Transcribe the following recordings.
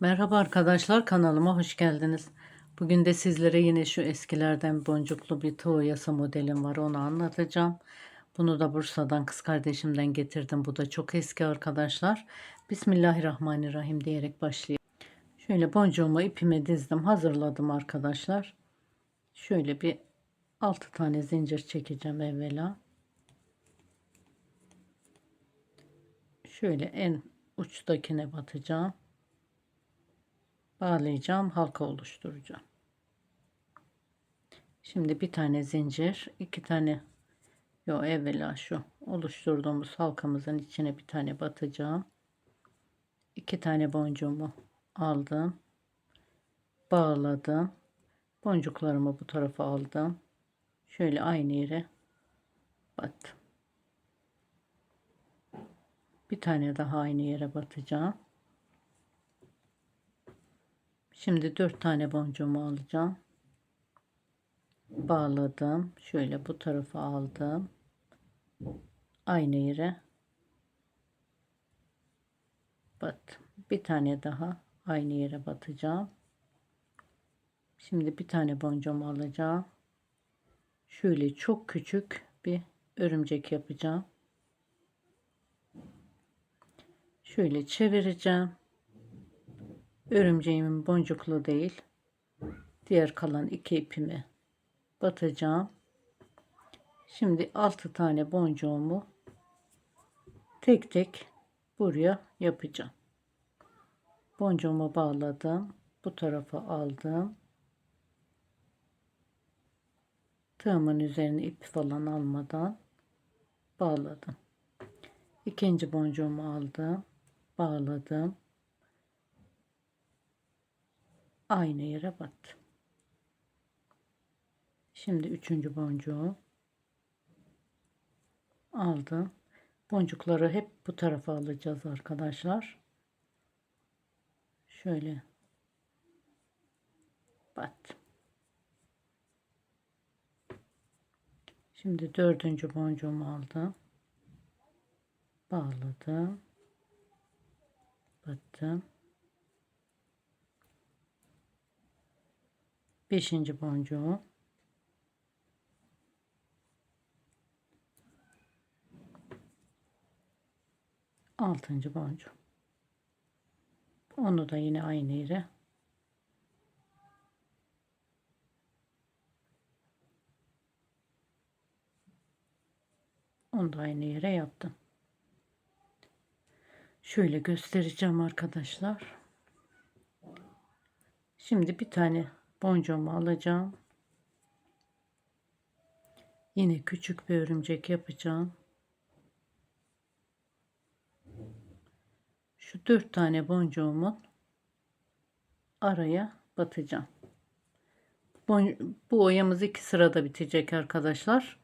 Merhaba arkadaşlar kanalıma hoş geldiniz. Bugün de sizlere yine şu eskilerden boncuklu bir tığ oyası modelim var onu anlatacağım. Bunu da Bursa'dan kız kardeşimden getirdim. Bu da çok eski arkadaşlar. Bismillahirrahmanirrahim diyerek başlayayım. Şöyle boncuğumu ipime dizdim hazırladım arkadaşlar. Şöyle bir 6 tane zincir çekeceğim evvela. Şöyle en uçtakine batacağım bağlayacağım halka oluşturacağım. Şimdi bir tane zincir iki tane yo evvela şu oluşturduğumuz halkamızın içine bir tane batacağım. İki tane boncuğumu aldım bağladım. Boncuklarımı bu tarafa aldım. Şöyle aynı yere battım. Bir tane daha aynı yere batacağım Şimdi dört tane boncuğumu alacağım. Bağladım. Şöyle bu tarafa aldım. Aynı yere battım. Bir tane daha aynı yere batacağım. Şimdi bir tane boncuğumu alacağım. Şöyle çok küçük bir örümcek yapacağım. Şöyle çevireceğim. Örümceğimin boncuklu değil. Diğer kalan iki ipimi batacağım. Şimdi 6 tane boncuğumu tek tek buraya yapacağım. Boncuğumu bağladım. Bu tarafa aldım. Tığımın üzerine ip falan almadan bağladım. İkinci boncuğumu aldım. Bağladım aynı yere battım. Şimdi üçüncü boncuğu aldım. Boncukları hep bu tarafa alacağız arkadaşlar. Şöyle battım. Şimdi dördüncü boncuğumu aldım. Bağladım. Battım. Beşinci boncuğu. Altıncı boncuğu. Onu da yine aynı yere Onu da aynı yere yaptım. Şöyle göstereceğim arkadaşlar. Şimdi bir tane boncuğumu alacağım. Yine küçük bir örümcek yapacağım. Şu dört tane boncuğumun araya batacağım. Bu oyamız iki sırada bitecek arkadaşlar.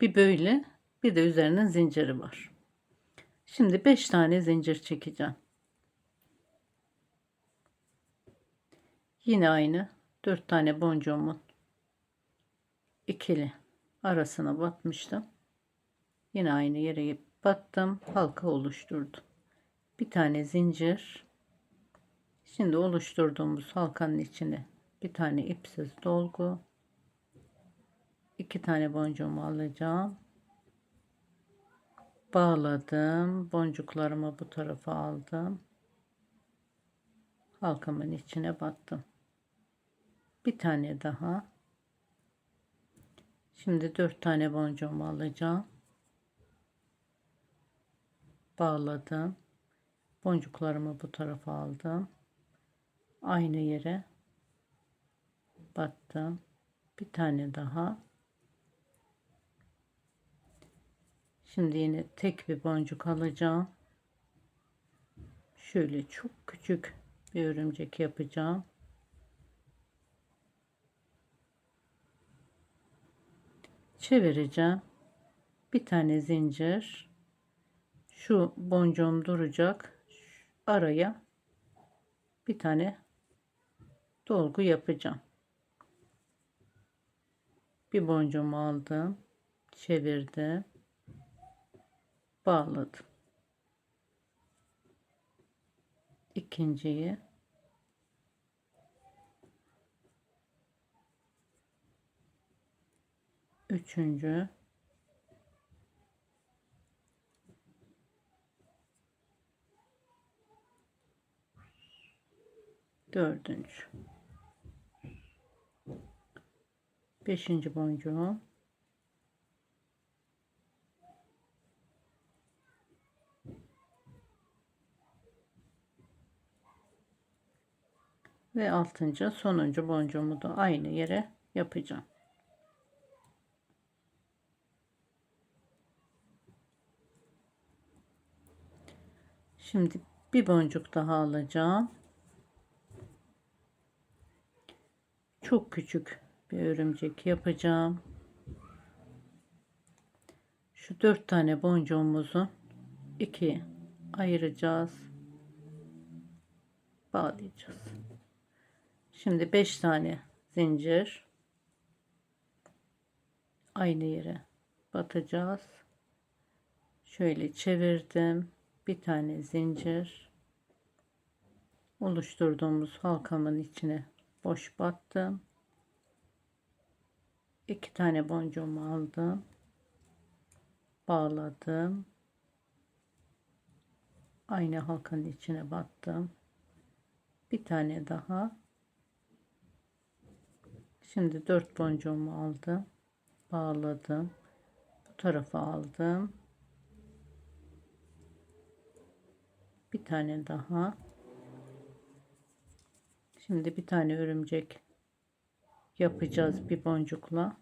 Bir böyle bir de üzerinin zinciri var. Şimdi beş tane zincir çekeceğim. Yine aynı 4 tane boncuğumun ikili arasına batmıştım. Yine aynı yere battım. Halka oluşturdum. Bir tane zincir. Şimdi oluşturduğumuz halkanın içine bir tane ipsiz dolgu. iki tane boncuğumu alacağım. Bağladım. Boncuklarımı bu tarafa aldım. Halkamın içine battım bir tane daha. Şimdi dört tane boncuğumu alacağım. Bağladım. Boncuklarımı bu tarafa aldım. Aynı yere battım. Bir tane daha. Şimdi yine tek bir boncuk alacağım. Şöyle çok küçük bir örümcek yapacağım çevireceğim. Bir tane zincir. Şu boncuğum duracak. Araya bir tane dolgu yapacağım. Bir boncuğumu aldım. Çevirdim. Bağladım. İkinciyi Üçüncü. Dördüncü. Beşinci boncuğu. Ve altıncı sonuncu boncuğumu da aynı yere yapacağım. Şimdi bir boncuk daha alacağım. Çok küçük bir örümcek yapacağım. Şu dört tane boncuğumuzu iki ayıracağız. Bağlayacağız. Şimdi beş tane zincir aynı yere batacağız. Şöyle çevirdim. Bir tane zincir oluşturduğumuz halkamın içine boş battım. İki tane boncuğumu aldım. Bağladım. Aynı halkanın içine battım. Bir tane daha. Şimdi dört boncuğumu aldım. Bağladım. Bu tarafa aldım. Bir tane daha. Şimdi bir tane örümcek yapacağız bir boncukla.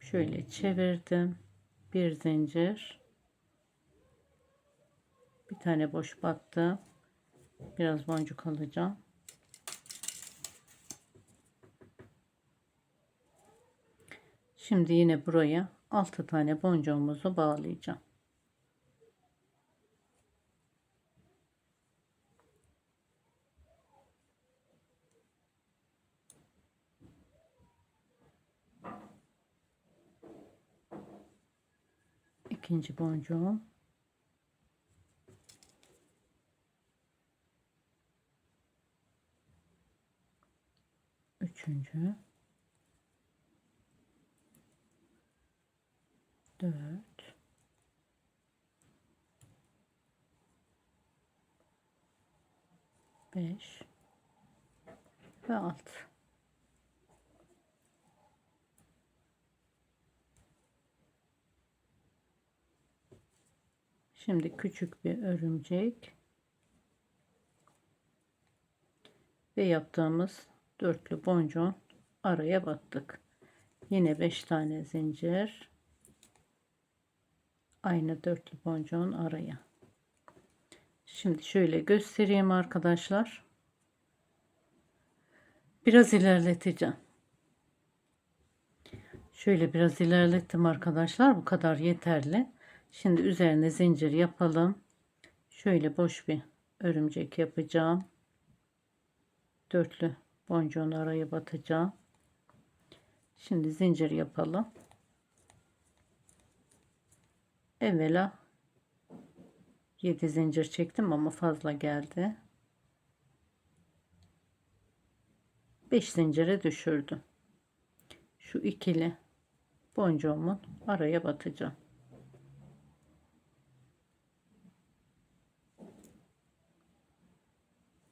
Şöyle çevirdim. Bir zincir. Bir tane boş battı. Biraz boncuk alacağım. Şimdi yine buraya 6 tane boncuğumuzu bağlayacağım. İkinci boncuğum. Üçüncü. Dört. Beş. Ve altı. Şimdi küçük bir örümcek ve yaptığımız dörtlü boncuğun araya battık. Yine 5 tane zincir. Aynı dörtlü boncuğun araya. Şimdi şöyle göstereyim arkadaşlar. Biraz ilerleteceğim. Şöyle biraz ilerlettim arkadaşlar. Bu kadar yeterli. Şimdi üzerine zincir yapalım. Şöyle boş bir örümcek yapacağım. Dörtlü boncuğun araya batacağım. Şimdi zincir yapalım. Evvela 7 zincir çektim ama fazla geldi. 5 zincire düşürdüm. Şu ikili boncuğumun araya batacağım.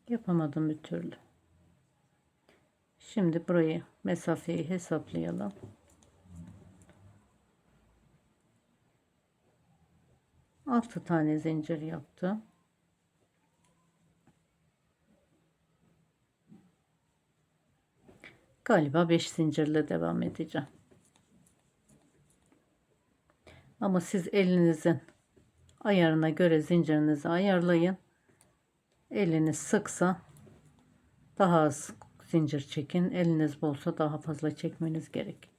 Yapamadım bir türlü. Şimdi burayı mesafeyi hesaplayalım. Altı tane zincir yaptım. Galiba 5 zincirle devam edeceğim. Ama siz elinizin ayarına göre zincirinizi ayarlayın. Eliniz sıksa daha az zincir çekin. Eliniz bolsa daha fazla çekmeniz gerek.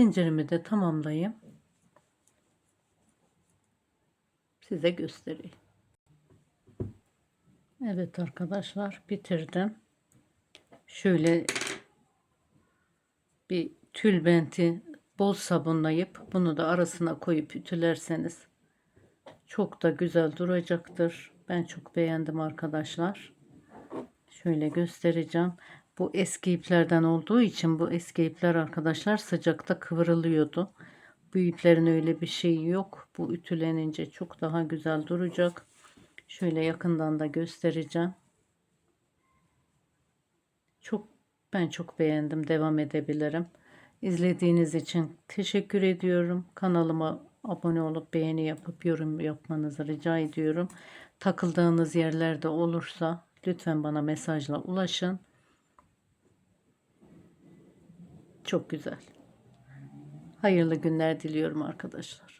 Zincirimi de tamamlayayım. Size göstereyim. Evet arkadaşlar bitirdim. Şöyle bir tülbenti bol sabunlayıp bunu da arasına koyup ütülerseniz çok da güzel duracaktır. Ben çok beğendim arkadaşlar. Şöyle göstereceğim. Bu eski iplerden olduğu için bu eski ipler arkadaşlar sıcakta kıvrılıyordu. Bu iplerin öyle bir şeyi yok. Bu ütülenince çok daha güzel duracak. Şöyle yakından da göstereceğim. Çok ben çok beğendim. Devam edebilirim. İzlediğiniz için teşekkür ediyorum. Kanalıma abone olup beğeni yapıp yorum yapmanızı rica ediyorum. Takıldığınız yerlerde olursa lütfen bana mesajla ulaşın. Çok güzel. Hayırlı günler diliyorum arkadaşlar.